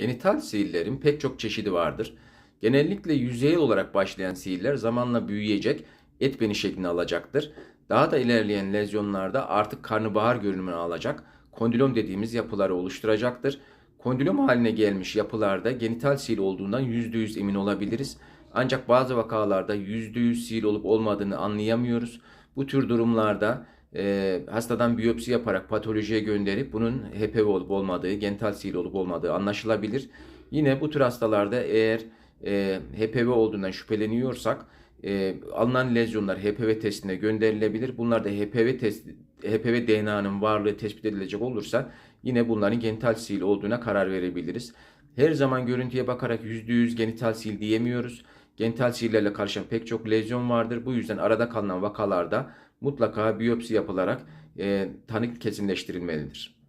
Genital sihirlerin pek çok çeşidi vardır. Genellikle yüzeyel olarak başlayan sihirler zamanla büyüyecek, et beni şeklini alacaktır. Daha da ilerleyen lezyonlarda artık karnabahar görünümünü alacak, kondilom dediğimiz yapıları oluşturacaktır. Kondilom haline gelmiş yapılarda genital sihir olduğundan %100 emin olabiliriz. Ancak bazı vakalarda %100 sihir olup olmadığını anlayamıyoruz. Bu tür durumlarda e, hastadan biyopsi yaparak patolojiye gönderip bunun HPV olup olmadığı, genital sihir olup olmadığı anlaşılabilir. Yine bu tür hastalarda eğer e, HPV olduğundan şüpheleniyorsak e, alınan lezyonlar HPV testine gönderilebilir. Bunlarda HPV test HPV DNA'nın varlığı tespit edilecek olursa yine bunların genital sihir olduğuna karar verebiliriz. Her zaman görüntüye bakarak %100 genital sihir diyemiyoruz. Genital sihirlerle karışan pek çok lezyon vardır. Bu yüzden arada kalınan vakalarda mutlaka biyopsi yapılarak e, tanı kesinleştirilmelidir.